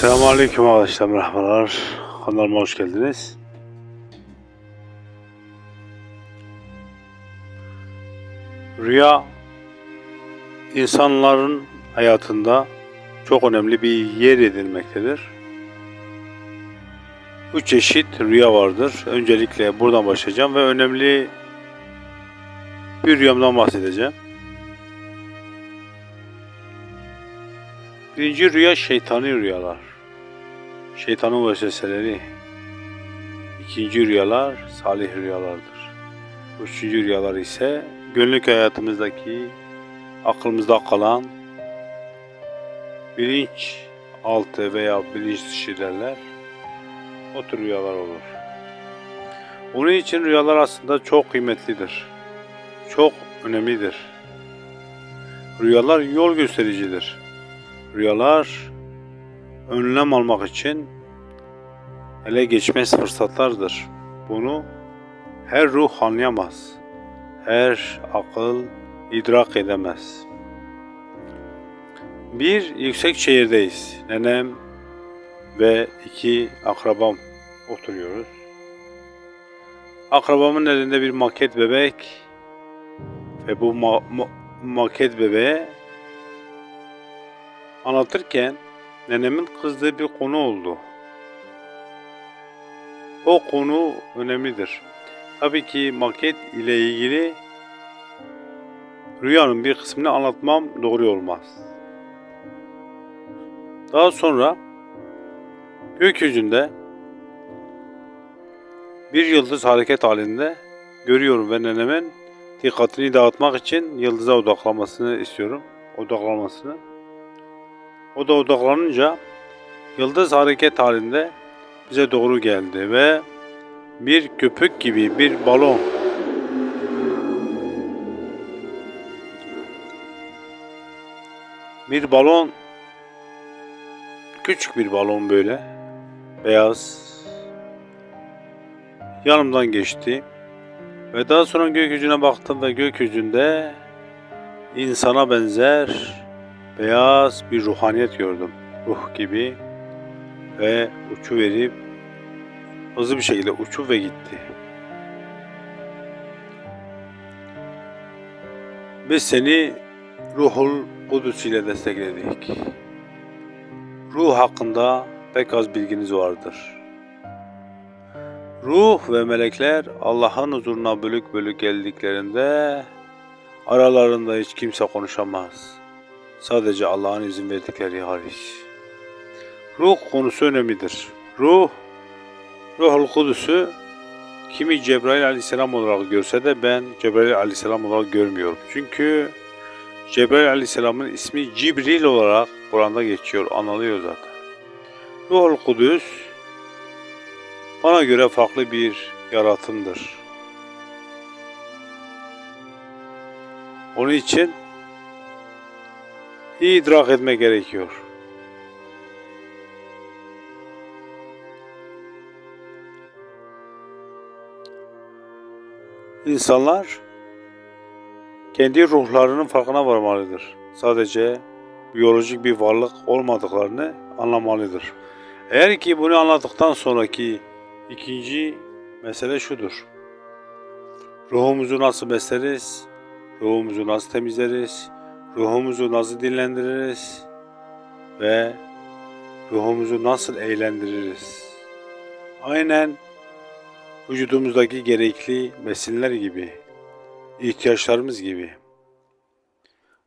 Selamünaleyküm arkadaşlar merhabalar. Kanalıma hoş geldiniz. Rüya insanların hayatında çok önemli bir yer edilmektedir. Üç çeşit rüya vardır. Öncelikle buradan başlayacağım ve önemli bir rüyamdan bahsedeceğim. Birinci rüya şeytani rüyalar. Şeytanın vesveseleri. İkinci rüyalar salih rüyalardır. Üçüncü rüyalar ise günlük hayatımızdaki aklımızda kalan bilinç altı veya bilinç dışı derler. O tür rüyalar olur. Onun için rüyalar aslında çok kıymetlidir. Çok önemlidir. Rüyalar yol göstericidir. Rüyalar önlem almak için ele geçmez fırsatlardır. Bunu her ruh anlayamaz. Her akıl idrak edemez. Bir yüksek şehirdeyiz. Nenem ve iki akrabam oturuyoruz. Akrabamın elinde bir maket bebek ve bu ma- ma- maket bebeğe anlatırken nenemin kızdığı bir konu oldu. O konu önemlidir. Tabii ki maket ile ilgili rüyanın bir kısmını anlatmam doğru olmaz. Daha sonra gökyüzünde bir yıldız hareket halinde görüyorum ve nenemin dikkatini dağıtmak için yıldıza odaklanmasını istiyorum. Odaklanmasını. O da odaklanınca yıldız hareket halinde bize doğru geldi ve bir köpük gibi bir balon. Bir balon küçük bir balon böyle beyaz yanımdan geçti. Ve daha sonra gökyüzüne baktım ve gökyüzünde insana benzer beyaz bir ruhaniyet gördüm. Ruh gibi ve uçu verip hızlı bir şekilde uçu ve gitti. Biz seni Ruhul Kudüs ile destekledik. Ruh hakkında pek az bilginiz vardır. Ruh ve melekler Allah'ın huzuruna bölük bölük geldiklerinde aralarında hiç kimse konuşamaz. Sadece Allah'ın izin verdikleri hariç. Ruh konusu önemlidir. Ruh, Ruhul Kudüs'ü kimi Cebrail aleyhisselam olarak görse de ben Cebrail aleyhisselam olarak görmüyorum. Çünkü Cebrail aleyhisselamın ismi Cibril olarak Kur'an'da geçiyor, anılıyor zaten. Ruhul Kudüs bana göre farklı bir yaratımdır. Onun için iyi idrak etmek gerekiyor. İnsanlar kendi ruhlarının farkına varmalıdır. Sadece biyolojik bir varlık olmadıklarını anlamalıdır. Eğer ki bunu anladıktan sonraki ikinci mesele şudur. Ruhumuzu nasıl besleriz? Ruhumuzu nasıl temizleriz? Ruhumuzu nasıl dinlendiririz? Ve ruhumuzu nasıl eğlendiririz? Aynen vücudumuzdaki gerekli besinler gibi, ihtiyaçlarımız gibi.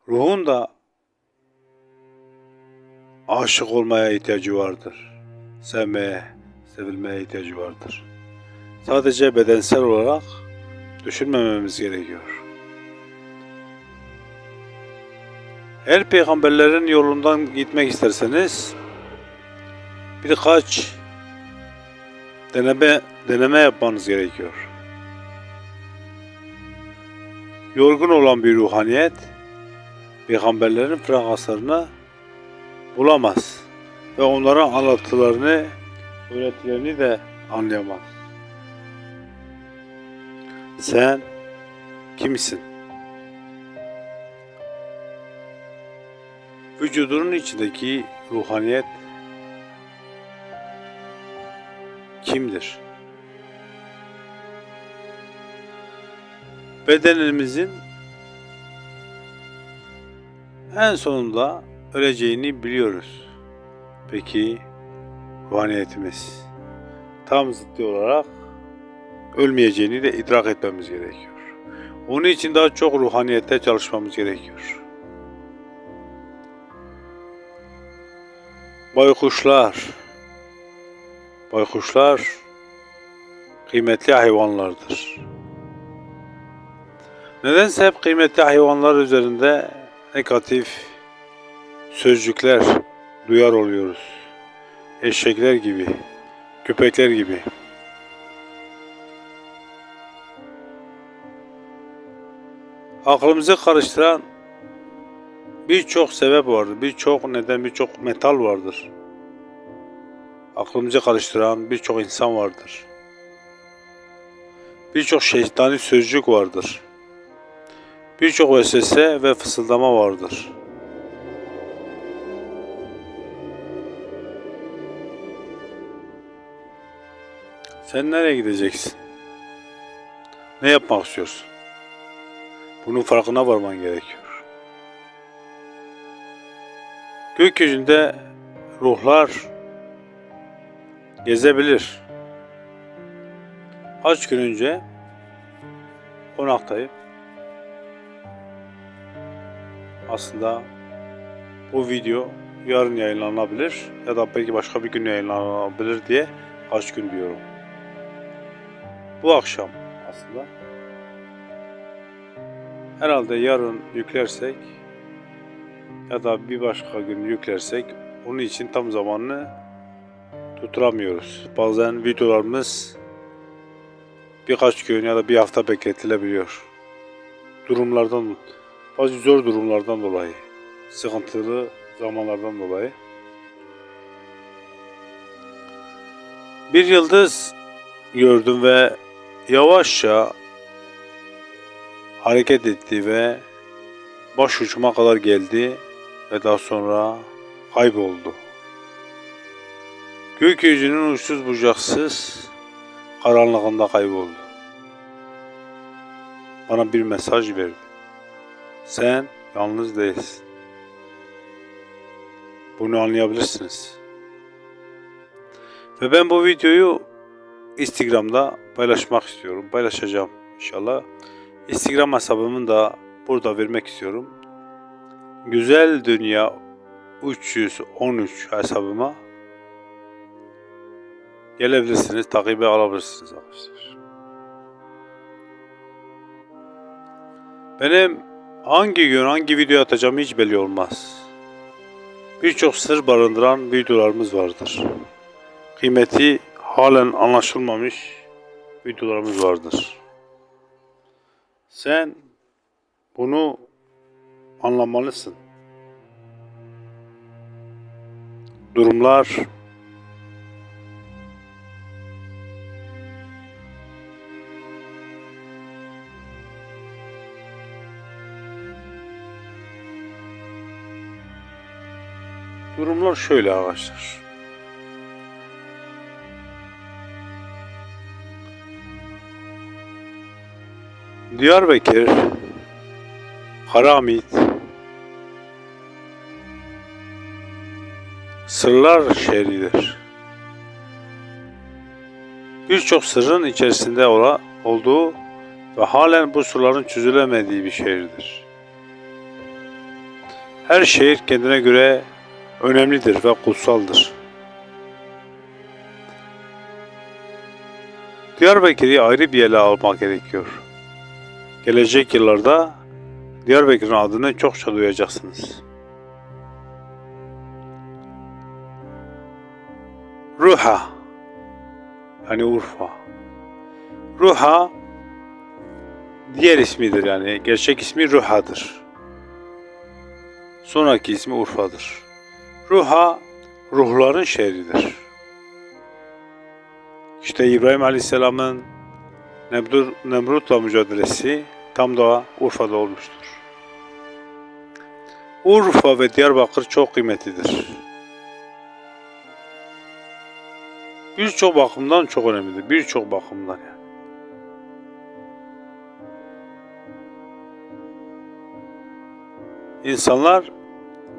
Ruhun da aşık olmaya ihtiyacı vardır. Sevmeye, sevilmeye ihtiyacı vardır. Sadece bedensel olarak düşünmememiz gerekiyor. Eğer peygamberlerin yolundan gitmek isterseniz birkaç deneme deneme yapmanız gerekiyor. Yorgun olan bir ruhaniyet peygamberlerin frekanslarını bulamaz ve onların anlatılarını, öğretilerini de anlayamaz. Sen kimsin? Vücudunun içindeki ruhaniyet kimdir? Bedenimizin en sonunda öleceğini biliyoruz. Peki ruhaniyetimiz tam zıttı olarak ölmeyeceğini de idrak etmemiz gerekiyor. Onun için daha çok ruhaniyette çalışmamız gerekiyor. Baykuşlar Baykuşlar kıymetli hayvanlardır. Nedense hep kıymetli hayvanlar üzerinde negatif sözcükler duyar oluyoruz. Eşekler gibi, köpekler gibi. Aklımızı karıştıran birçok sebep vardır, birçok neden, birçok metal vardır. Aklımızı karıştıran birçok insan vardır. Birçok şeytani sözcük vardır. Birçok vesvese ve fısıldama vardır. Sen nereye gideceksin? Ne yapmak istiyorsun? Bunun farkına varman gerekiyor. Gökyüzünde ruhlar gezebilir. Kaç gün önce konaktayım. Aslında bu video yarın yayınlanabilir ya da belki başka bir gün yayınlanabilir diye kaç gün diyorum. Bu akşam aslında herhalde yarın yüklersek ya da bir başka gün yüklersek onun için tam zamanını tutturamıyoruz. Bazen videolarımız birkaç gün ya da bir hafta bekletilebiliyor. Durumlardan, bazı zor durumlardan dolayı, sıkıntılı zamanlardan dolayı. Bir yıldız gördüm ve yavaşça hareket etti ve baş ucuma kadar geldi ve daha sonra kayboldu. Gökyüzünün uçsuz bucaksız karanlığında kayboldu. Bana bir mesaj verdi. Sen yalnız değilsin. Bunu anlayabilirsiniz. Ve ben bu videoyu Instagram'da paylaşmak istiyorum. Paylaşacağım inşallah. Instagram hesabımı da burada vermek istiyorum. Güzel Dünya 313 hesabıma gelebilirsiniz, takibe alabilirsiniz arkadaşlar. Benim hangi gün hangi video atacağım hiç belli olmaz. Birçok sır barındıran videolarımız vardır. Kıymeti halen anlaşılmamış videolarımız vardır. Sen bunu anlamalısın. Durumlar Durumlar şöyle arkadaşlar. Diyarbakır, Haramit, sırlar şehridir. Birçok sırrın içerisinde ola, olduğu ve halen bu sırların çözülemediği bir şehirdir. Her şehir kendine göre önemlidir ve kutsaldır. Diyarbakır'ı ayrı bir yere almak gerekiyor. Gelecek yıllarda Diyarbakır'ın adını çokça duyacaksınız. Ruha yani Urfa. Ruha diğer ismidir yani gerçek ismi Ruha'dır. Sonraki ismi Urfa'dır. Ruha ruhların şehridir. İşte İbrahim Aleyhisselam'ın Nemrut, Nemrut'la mücadelesi tam da Urfa'da olmuştur. Urfa ve Diyarbakır çok kıymetlidir. Birçok bakımdan çok önemlidir. Birçok bakımdan yani. İnsanlar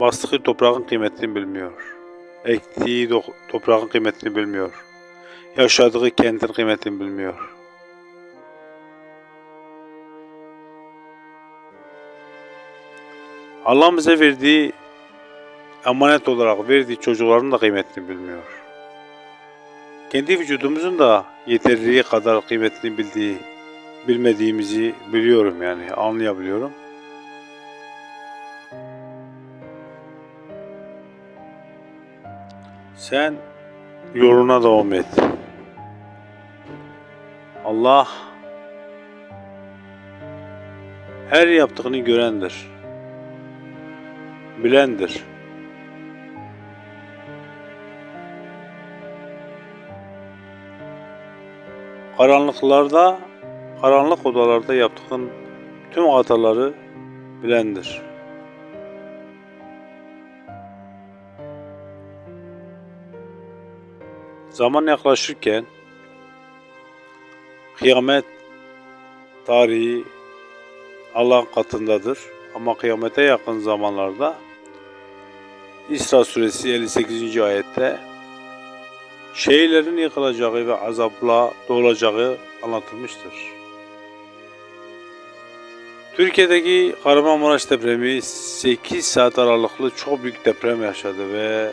bastığı toprağın kıymetini bilmiyor. Ektiği toprağın kıymetini bilmiyor. Yaşadığı kentin kıymetini bilmiyor. Allah bize verdiği emanet olarak verdiği çocukların da kıymetini bilmiyor. Kendi vücudumuzun da yeterliği kadar kıymetini bildiği, bilmediğimizi biliyorum yani anlayabiliyorum. Sen yoluna devam et. Allah her yaptığını görendir. Bilendir. Karanlıklarda, karanlık odalarda yaptığın tüm hataları bilendir. Zaman yaklaşırken kıyamet tarihi Allah'ın katındadır. Ama kıyamete yakın zamanlarda İsra suresi 58. ayette şehirlerin yıkılacağı ve azapla doğulacağı anlatılmıştır. Türkiye'deki Kahramanmaraş depremi 8 saat aralıklı çok büyük deprem yaşadı ve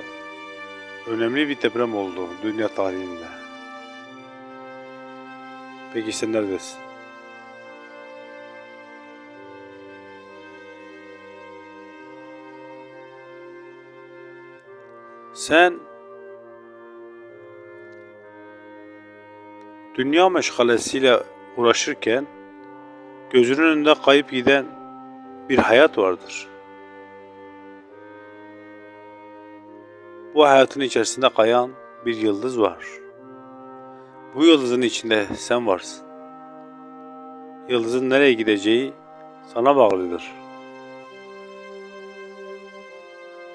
önemli bir deprem oldu dünya tarihinde. Peki sen neredesin? Sen dünya meşgalesiyle uğraşırken gözünün önünde kayıp giden bir hayat vardır. Bu hayatın içerisinde kayan bir yıldız var. Bu yıldızın içinde sen varsın. Yıldızın nereye gideceği sana bağlıdır.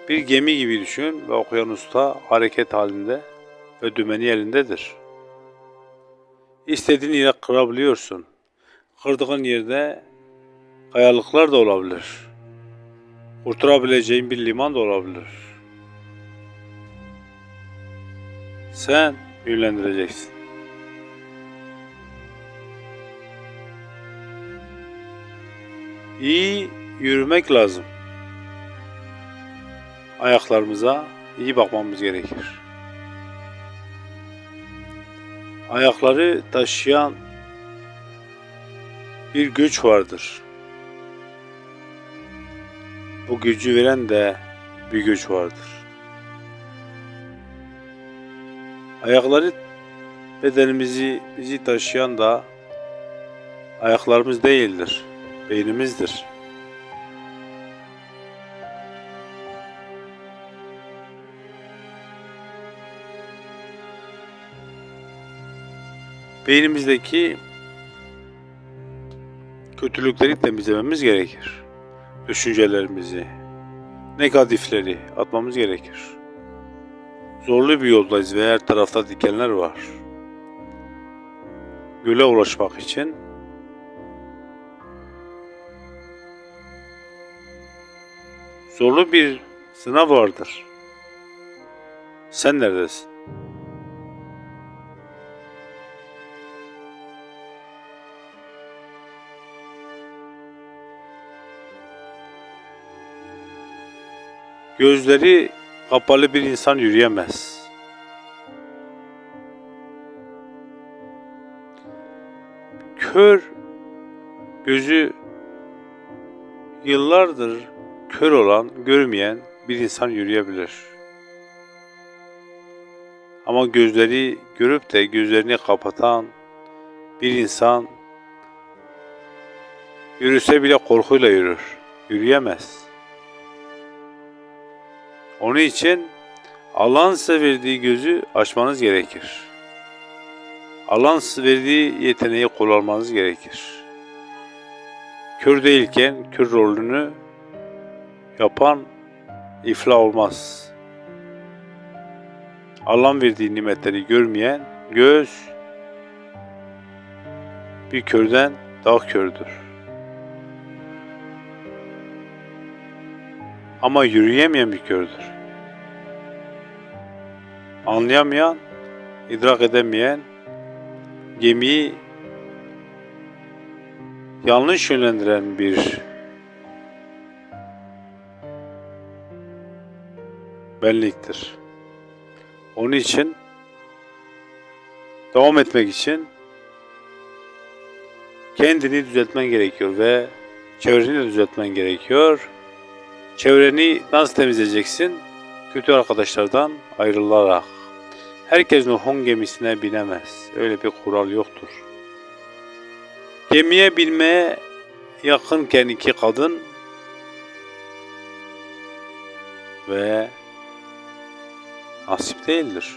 Bir gemi gibi düşün ve okyanusta hareket halinde ve dümeni elindedir. İstediğin yere kırabiliyorsun. Kırdığın yerde kayalıklar da olabilir. Kurtarabileceğin bir liman da olabilir. Sen yönlendireceksin. İyi yürümek lazım. Ayaklarımıza iyi bakmamız gerekir. Ayakları taşıyan bir güç vardır. Bu gücü veren de bir güç vardır. Ayakları bedenimizi bizi taşıyan da ayaklarımız değildir, beynimizdir. Beynimizdeki kötülükleri temizlememiz gerekir. Düşüncelerimizi, negatifleri atmamız gerekir. Zorlu bir yoldayız ve her tarafta dikenler var. Göle ulaşmak için zorlu bir sınav vardır. Sen neredesin? Gözleri kapalı bir insan yürüyemez. Kör gözü yıllardır kör olan, görmeyen bir insan yürüyebilir. Ama gözleri görüp de gözlerini kapatan bir insan yürüse bile korkuyla yürür. Yürüyemez. Onun için Allah'ın size verdiği gözü açmanız gerekir. Allah'ın size verdiği yeteneği kullanmanız gerekir. Kör değilken kör rolünü yapan iflah olmaz. Allah'ın verdiği nimetleri görmeyen göz bir körden daha kördür. Ama yürüyemeyen bir kördür. Anlayamayan, idrak edemeyen, gemiyi yanlış yönlendiren bir benliktir. Onun için devam etmek için kendini düzeltmen gerekiyor ve çevreni düzeltmen gerekiyor. Çevreni nasıl temizleyeceksin? Kötü arkadaşlardan ayrılarak. Herkes Nuh'un gemisine binemez. Öyle bir kural yoktur. Gemiye binmeye yakınken iki kadın ve nasip değildir.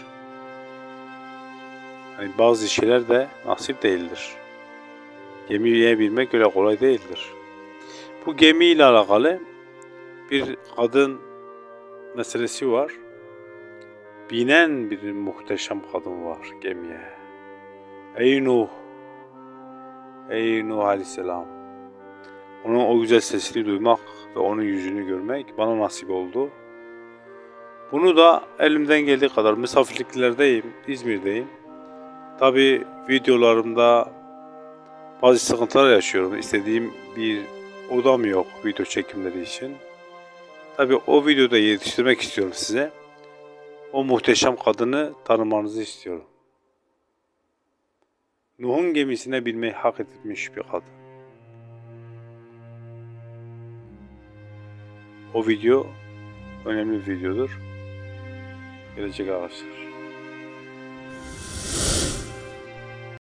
Hani bazı şeyler de nasip değildir. Gemiye binmek öyle kolay değildir. Bu gemi ile alakalı bir kadın meselesi var. Binen bir muhteşem kadın var gemiye. Ey Nuh! Ey Nuh Aleyhisselam! Onun o güzel sesini duymak ve onun yüzünü görmek bana nasip oldu. Bunu da elimden geldiği kadar misafirliklerdeyim, İzmir'deyim. Tabi videolarımda bazı sıkıntılar yaşıyorum. İstediğim bir odam yok video çekimleri için. Tabi o videoda yetiştirmek istiyorum size. O muhteşem kadını tanımanızı istiyorum. Nuh'un gemisine binmeyi hak etmiş bir kadın. O video önemli bir videodur. Gelecek arkadaşlar.